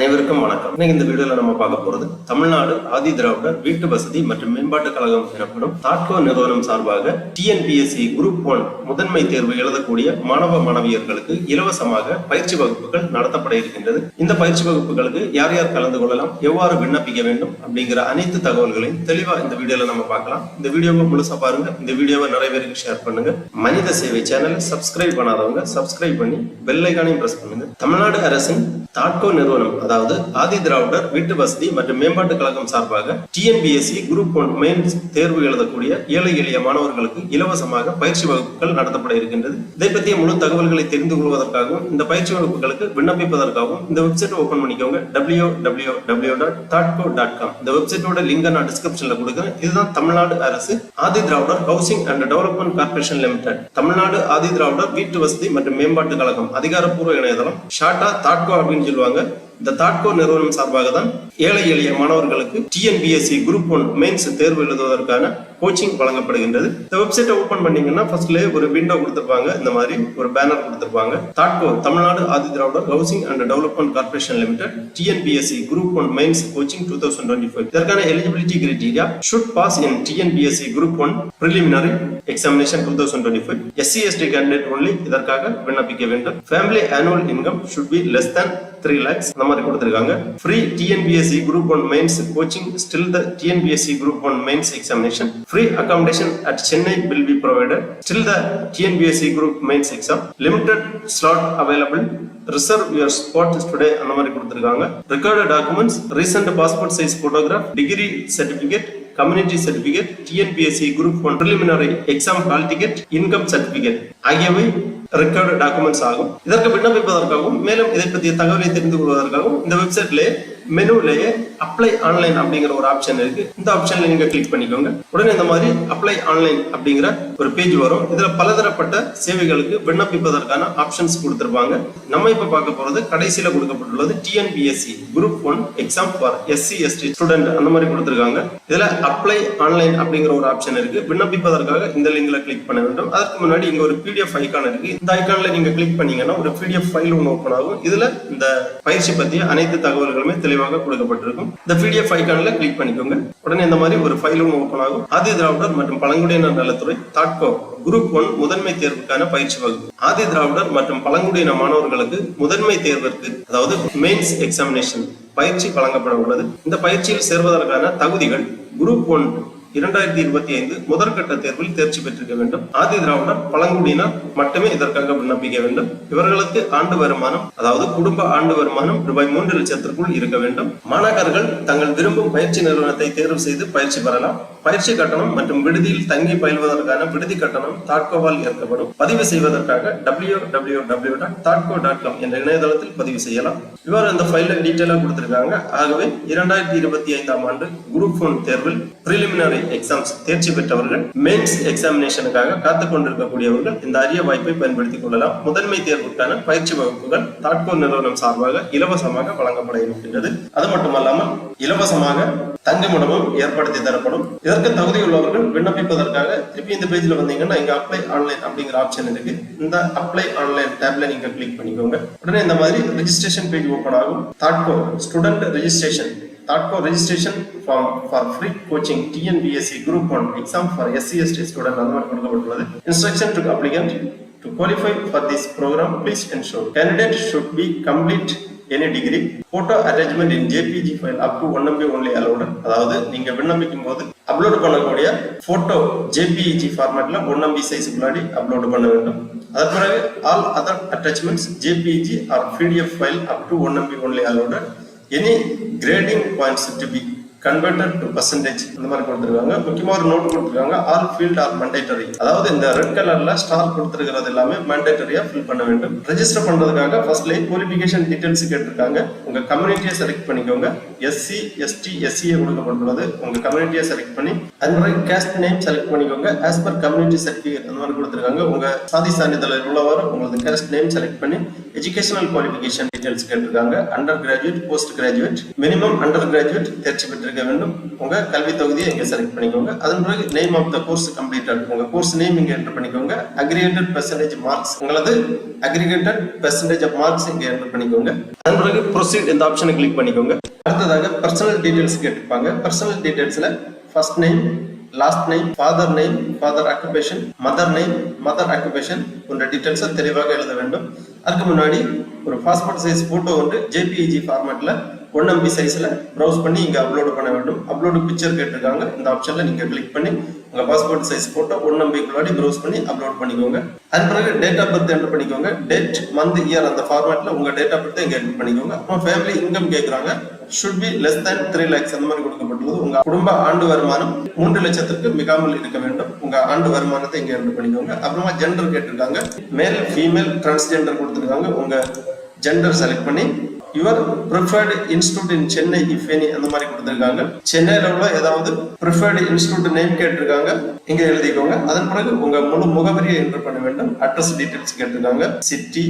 அனைவருக்கும் வணக்கம். இன்னைக்கு இந்த வீடியோல நம்ம பார்க்க போறது தமிழ்நாடு ஆதி திராவிடர் வீட்டு வசதி மற்றும் மேம்பாட்டு கழகம் எனப்படும் தாட்கோ நிறுவனம் சார்பாக டிஎன்பிஎஸ்சி குரூப் ஒன் முதன்மை தேர்வு எழுதக்கூடிய மாணவ மாணவியர்களுக்கு இலவசமாக பயிற்சி வகுப்புகள் நடத்தப்பட இருக்கின்றது. இந்த பயிற்சி வகுப்புகளுக்கு யார் யார் கலந்து கொள்ளலாம் எவ்வாறு விண்ணப்பிக்க வேண்டும் அப்படிங்கிற அனைத்து தகவல்களையும் தெளிவா இந்த வீடியோல நம்ம பார்க்கலாம். இந்த வீடியோவை முழுசா பாருங்க. இந்த வீடியோவை நிறைய பேருக்கு ஷேர் பண்ணுங்க. மனித சேவை சேனலை சப்ஸ்கிரைப் பண்ணாதவங்க சப்ஸ்கிரைப் பண்ணி பெல் ஐக்கானையும் பிரஸ் பண்ணுங்க. தமிழ்நாடு அரசின் தாட்கோ நிறுவனம் அதாவது ஆதி திராவிடர் வீட்டு வசதி மற்றும் மேம்பாட்டு கழகம் சார்பாக டிஎன்பிஎஸ்சி குரூப் ஒன் மெயின் தேர்வு எழுதக்கூடிய ஏழை எளிய மாணவர்களுக்கு இலவசமாக பயிற்சி வகுப்புகள் நடத்தப்பட இருக்கின்றது. இதை பற்றிய முழு தகவல்களை தெரிந்து கொள்வதற்காகவும் இந்த பயிற்சி வகுப்புகளுக்கு விண்ணப்பிப்பதற்காகவும் இந்த வெப்சைட் ஓபன் பண்ணிக்கோங்க. டபிள்யூ டபிள்யூ டபிள்யூ டாட் தாட்கோ டாட் காம் இந்த வெப்சைட்டோட லிங்க் நான் டிஸ்கிரிப்ஷன்ல கொடுக்குறேன். இதுதான் தமிழ்நாடு அரசு Adi Dravidar housing and development corporation limited Tamil Nadu Adi Dravidar வீட்டு வசதி மற்றும் மேம்பாட்டு கழகம் அதிகாரப்பூர்வ இணையதளம் ஷார்ட்டா தாட்கோ அப்படின்னு சொல்லுவாங்க. இந்த தாட்கோ நிறுவனம் சார்பாக தான் ஏழை எளிய மாணவர்களுக்கு டிஎன்பிஎஸ்சி குரூப் ஒன் மெயின்ஸ் தேர்வு எழுதுவதற்கான கோச்சிங் வழங்கப்படுகின்றது. இந்த வெப்சைட்டை ஓபன் பண்ணீங்கன்னா ஃபர்ஸ்ட்லேயே ஒரு விண்டோ கொடுத்துருப்பாங்க. இந்த மாதிரி ஒரு பேனர் கொடுத்துருப்பாங்க. தாட்கோ Tamil Nadu Adi Dravidar housing and development corporation limited TNPSC group one mains coaching two thousand twenty five இதற்கான eligibility criteria should pass in TNPSC group one preliminary examination two thousand twenty five SC ST candidate only இதற்காக விண்ணப்பிக்க வேண்டும். Family annual income should be less than three lakhs அந்த மாதிரி கொடுத்துருக்காங்க. Free TNPSC group one mains coaching still the TNPSC group one mains examination free accommodation at Chennai will be provided still the TNPSC group mains exam limited slot available reserve your spot today அந்த மாதிரி கொடுத்துருக்காங்க. Record documents recent passport size photograph degree certificate community certificate TNPSC group one preliminary exam hall ticket income certificate ஆகியவை record documents ஆகும். இதற்கு விண்ணப்பிப்பதற்காகவும் மேலும் இதை பற்றிய தகவலை தெரிந்து கொள்வதற்காகவும் இந்த வெப்சைட்லேயே மெனுலேயே அப்ளை ஆன்லைன் அப்படிங்கிற ஒரு ஆப்ஷன் இருக்கு. இந்த ஆப்ஷன்ல நீங்க கிளிக் பண்ணிக்கோங்க. உடனே இந்த மாதிரி அப்ளை ஆன்லைன் அப்படிங்கிற ஒரு பேஜ் வரும். இதுல பலதரப்பட்ட சேவைகளுக்கு விண்ணப்பிப்பதற்கான ஆப்ஷன்ஸ் கொடுத்துருப்பாங்க. நம்ம இப்ப பார்க்க போறது கடைசியில கொடுக்கப்பட்டுள்ளது TNPSC group one exam for SC ST student அந்த மாதிரி கொடுத்துருக்காங்க. இதுல அப்ளை ஆன்லைன் அப்படிங்கிற ஒரு ஆப்ஷன் இருக்கு. விண்ணப்பிப்பதற்காக இந்த லிங்க்ல கிளிக் பண்ண வேண்டும். அதற்கு முன்னாடி இங்க ஒரு பிடிஎஃப் ஐக்கான் இருக்கு. இந்த ஐக்கான்ல நீங்க கிளிக் பண்ணீங்கன்னா ஒரு பிடிஎஃப் ஃபைல் ஒன்று ஓப்பன் ஆகும். இதுல இந்த பயிற்சி பத்திய அனைத்து தகவல்களுமே தெளிவாக கொடுக்கப்பட்டிருக்கும். இந்த பிடிஎஃப் ஐக்கான்ல கிளிக் பண்ணிக்கோங்க. உடனே இந்த மாதிரி ஒரு ஃபைல் ஒன்று ஓப்பன் ஆகும். ஆதி திராவிடர் மற்றும் பழங்குடியினர் நலத்துறை தாட்கோ குரூப் ஒன் முதன்மை தேர்வுக்கான பயிற்சி வகுப்பு. ஆதி திராவிடர் மற்றும் பழங்குடியின மாணவர்களுக்கு முதன்மை தேர்விற்கு அதாவது மெயின்ஸ் எக்ஸாமினேஷன் பயிற்சி வழங்கப்பட உள்ளது. இந்த பயிற்சியில் சேர்வதற்கான தகுதிகள் குரூப் ஒன் இரண்டாயிரத்தி இருபத்தி ஐந்து முதற்கட்ட தேர்வில் தேர்ச்சி பெற்றிருக்க வேண்டும். ஆதி திராவிடர் பழங்குடியினர் மட்டுமே இதற்காக விண்ணப்பிக்க வேண்டும். இவர்களுக்கு ஆண்டு வருமானம் அதாவது குடும்ப ஆண்டு வருமானம் ரூபாய் மூன்று லட்சத்திற்குள் இருக்க வேண்டும். மாணாக்கர்கள் தங்கள் விரும்பும் பயிற்சி நிறுவனத்தை தேர்வு செய்து பயிற்சி பெறலாம். பயிற்சி கட்டணம் மற்றும் விடுதியில் தங்கி பயில்வதற்கான விடுதி கட்டணம் தாட்கோவால் ஏற்கப்படும். பதிவு செய்வதற்காக டபிள்யூ டபிள்யூ டபிள்யூ டாட் தாட்கோ டாட் காம் என்ற இணையதளத்தில் பதிவு செய்யலாம். இவர் இந்த ஃபைல டீட்டெயிலாக கொடுத்திருக்காங்க. ஆகவே இரண்டாயிரத்தி இருபத்தி ஐந்தாம் ஆண்டு குரூப் ஒன் தேர்வில் பிரிலிமினரி எக்ஸாம்ஸ் தேர்ச்சி பெற்றவர்கள் மெயின்ஸ் எக்ஸாமினேஷனுக்காக காத்துக் கொண்டிருக்கக்கூடியவர்கள் இந்த அரிய வாய்ப்பை பயன்படுத்திக் கொள்ளலாம். முதன்மை தேர்வுக்கான பயிற்சி வகுப்புகள் தாட்கோ நிறுவனம் சார்பாக இலவசமாக வழங்கப்பட இருக்கின்றது. அது மட்டுமல்லாமல் இலவசமாக தங்குமிடமும் ஏற்படுத்தி தரப்படும். இதற்கு தகுதி உள்ளவர்கள் விண்ணப்பிப்பதற்காக திருப்பி இந்த பேஜ்ல வந்தீங்கன்னா இங்க அப்ளை ஆன்லைன் அப்படிங்கிற ஆப்ஷன் இருக்கு. இந்த அப்ளை ஆன்லைன் டேப்ல நீங்க கிளிக் பண்ணிக்கோங்க. உடனே இந்த மாதிரி ரிஜிஸ்ட்ரேஷன் பேஜ் ஓபன் ஆகும். தாட்கோ student registration தாட்கோ registration form for free coaching TNPSC group one exam for SC ST student அந்த மாதிரி கொடுக்கப்பட்டுள்ளது instruction to applicant To qualify for this program, please ensure candidate should be complete any degree Photo attachment in JPG file up to 1 MB only allowed. அதாவது நீங்க விண்ணப்பிக்கும் போது upload பண்ணக்கூடிய photo JPEG ஃபார்மேட்ல 1 MB size முன்னாடி upload பண்ண வேண்டும் அதன் பிறகு all other attachments JPG or PDF file up to 1 MB only allowed. Any grading points to be converted to percentage இந்த மாதிரி கொடுத்துருக்காங்க. முக்கியமாக ஒரு நோட் கொடுத்துருக்காங்க. ஆல் ஃபீல்ட் ஆர் மண்டேட்டரி அதாவது இந்த ரெட் கலர்ல ஸ்டார் கொடுத்துருக்கிறது எல்லாமே மண்டேட்டரியா ஃபில் பண்ண வேண்டும். ரெஜிஸ்டர் பண்றதுக்காக ஃபர்ஸ்ட்ல குவாலிஃபிகேஷன் டீடைல்ஸ் கேட்டிருக்காங்க. உங்க கம்யூனிட்டியை செலக்ட் பண்ணிக்கோங்க. எஸ்சி எஸ்டி எஸ்சியை கொடுக்கப்பட்டுள்ளது. உங்க கம்யூனிட்டியை செலக்ட் பண்ணி அது மாதிரி கேஸ்ட் நேம் செலக்ட் பண்ணிக்கோங்க. ஆஸ் பர் கம்யூனிட்டி சர்டிஃபிகேட் அந்த மாதிரி கொடுத்துருக்காங்க. உங்க சாதி சான்றிதழ் உள்ளவாறு உங்களுக்கு கேஸ்ட் நேம் செலக்ட் பண்ணி எஜுகேஷனல் குவாலிஃபிகேஷன் டீடைல்ஸ் கேட்டிருக்காங்க. Under graduate post graduate minimum under graduate தேர்ச்சி பெற்றிருக்க வேண்டும். உங்க கல்வி தொகுதியை இங்கே செலக்ட் பண்ணிக்கோங்க. அதன் பிறகு name of the course completed உங்க கோர்ஸ் நேம் இங்கே என்டர் பண்ணிக்கோங்க. அக்ரிகேட்டட் பெர்சன்டேஜ் மார்க்ஸ் உங்களது அக்ரிகேட்டட் பெர்சன்டேஜ் ஆஃப் மார்க்ஸ் இங்கே என்டர் பண்ணிக்கோங்க. அதன் பிறகு ப்ரொசீட் இந்த ஆப்ஷனை கிளிக் பண்ணிக்கோங்க. அடுத்ததாக பர்சனல் டீடைல்ஸ் கேட்டிருப்பாங்க. Personal டீடைல்ஸ்ல first name last name father name father occupation mother name mother occupation போன்ற டீட்டெயில்ஸை தெளிவாக எழுத வேண்டும். அதுக்கு முன்னாடி ஒரு பாஸ்போர்ட் சைஸ் ஃபோட்டோ வந்து ஜேபிஇஜி ஃபார்மேட்டில் ஒன் எம்பி சைஸில் ப்ரௌஸ் பண்ணி இங்கே அப்லோடு பண்ண வேண்டும். அப்லோடு பிக்சர் கேட்டிருக்காங்க. இந்த ஆப்ஷனில் நீங்கள் கிளிக் பண்ணி உங்கள் பாஸ்போர்ட் சைஸ் ஃபோட்டோ ஒன் எம்பிக்குள்ளாடி ப்ரௌஸ் பண்ணி அப்லோட் பண்ணிக்கோங்க. அது பிறகு டேட் ஆஃப் பர்த் என்டர் பண்ணிக்கோங்க. டேட் மந்த் இயர் அந்த ஃபார்மேட்டில் உங்கள் டேட் ஆஃப் பர்த் இங்கே என்டர் பண்ணிக்கோங்க. அப்புறம் ஃபேமிலி இன்கம் கேட்குறாங்க should be less than three lakhs அந்த மாதிரி கொடுக்கப்பட்டுள்ளது. உங்க குடும்ப ஆண்டு வருமானம் மூன்று லட்சத்திற்கு மிகாமல் இருக்க வேண்டும். உங்க ஆண்டு வருமானத்தை இங்க இருந்து பண்ணிக்கோங்க. அப்புறமா ஜெண்டர் கேட்டிருக்காங்க. மேல் ஃபீமேல் டிரான்ஸ்ஜெண்டர் கொடுத்துருக்காங்க. உங்க ஜெண்டர் செலக்ட் பண்ணி your preferred institute in Chennai if any அந்த மாதிரி கொடுத்துருக்காங்க. சென்னையில உள்ள ஏதாவது ப்ரிஃபர்டு இன்ஸ்டியூட் நேம் கேட்டிருக்காங்க. இங்க எழுதிக்கோங்க. அதன் பிறகு உங்க முழு முகவரியை என்டர் பண்ண வேண்டும். அட்ரஸ் டீடைல்ஸ் கேட்டிருக்காங்க. City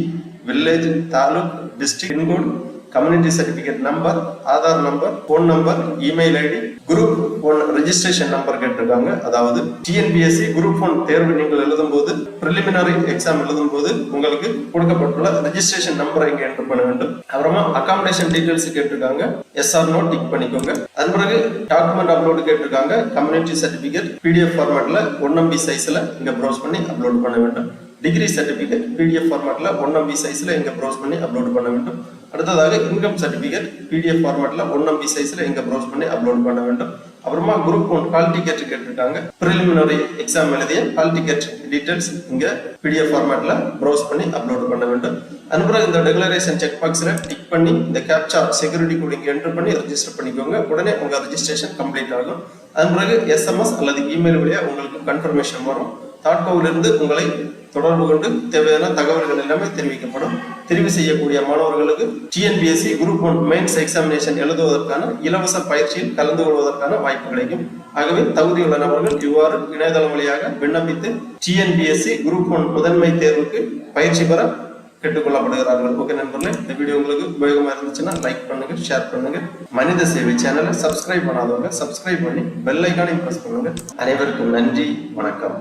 village taluk district pincode community certificate number Aadhaar number phone number email ID group one registration number கேட்டிருக்காங்க. அதாவது டிஎன்பிஎஸ்சி குரூப் ஒன் தேர்வு நீங்கள் எழுதும் போது ப்ரிலிமினரி எக்ஸாம் எழுதும் போது உங்களுக்கு கொடுக்கப்பட்டுள்ள ரெஜிஸ்ட்ரேஷன் நம்பரை இங்கே என்டர் பண்ண வேண்டும். அப்புறமா அகாமடேஷன் டீடைல்ஸ் கேட்டிருக்காங்க. எஸ்ஆர் நோட் டிக் பண்ணிக்கோங்க. அதன் பிறகு டாக்குமெண்ட் அப்லோடு கேட்டிருக்காங்க. கம்யூனிட்டி சர்டிபிகேட் பிடிஎஃப் ஃபார்மேட்ல ஒன் எம்பி சைஸ்ல இங்க ப்ரௌஸ் பண்ணி அப்லோட் பண்ண வேண்டும். டிகிரி சர்டிபிகேட் பிடிஎஃப் ஃபார்மேட்ல ஒன் எம்பி சைஸ்ல இங்க ப்ரௌஸ் பண்ணி அப்லோட் பண்ண வேண்டும். அடுத்ததாக இன்கம் சர்டிஃபிகேட் பிடிஎஃப் ஃபார்மேட்ல ஒன் எம்பி சைஸ்ல இங்க ப்ரௌஸ் பண்ணி அப்லோட் பண்ண வேண்டும். அப்புறமா குரூப் ஒன் கால் டிக்கெட் கேட்டுட்டாங்க. ப்ரிலிமினரி எக்ஸாம் எழுதிய கால் டிக்கெட் டீடைல்ஸ் இங்க பிடிஎஃப் ஃபார்மேட்ல ப்ரௌஸ் பண்ணி அப்லோட் பண்ண வேண்டும். அதன் பிறகு இந்த டெக்ளரேஷன் செக் பாக்ஸ்ல டிக் பண்ணி இந்த கேப்சா செக்யூரிட்டி கோடிங் இங்க என்டர் பண்ணி ரெஜிஸ்டர் பண்ணிக்கோங்க. உடனே உங்க ரெஜிஸ்ட்ரேஷன் கம்ப்ளீட் ஆகும். அதன் பிறகு எஸ்எம்எஸ் அல்லது இமெயில் வழியா உங்களுக்கு கன்ஃபர்மேஷன் வரும். தாட்கோவிலிருந்து உங்களை தொடர்பு கொண்டு தேவையான தகவல்கள் எல்லாமே தெரிவிக்கப்படும். தெரிவு செய்யக்கூடிய மாணவர்களுக்கு TNPSC group one mains examination எழுதுவதற்கான இலவச பயிற்சியில் கலந்து கொள்வதற்கான வாய்ப்பு கிடைக்கும். ஆகவே தகுதியுள்ள நபர்கள் இவ்வாறு இணையதளம் வழியாக விண்ணப்பித்து டிஎன்பிஎஸ்சி குரூப் ஒன் முதன்மை தேர்வுக்கு பயிற்சி பெற கேட்டுக்கொள்ளப்படுகிறார்கள். ஓகே நண்பர்களே இந்த வீடியோ உங்களுக்கு உபயோகமா இருந்துச்சுன்னா லைக் பண்ணுங்க ஷேர் பண்ணுங்க. மனித சேவை சேனலை சப்ஸ்கிரைப் பண்ணாதவங்க சப்ஸ்கிரைப் பண்ணி பெல் ஐக்கானையும் ப்ரெஸ் பண்ணுங்க. அனைவருக்கும் நன்றி வணக்கம்.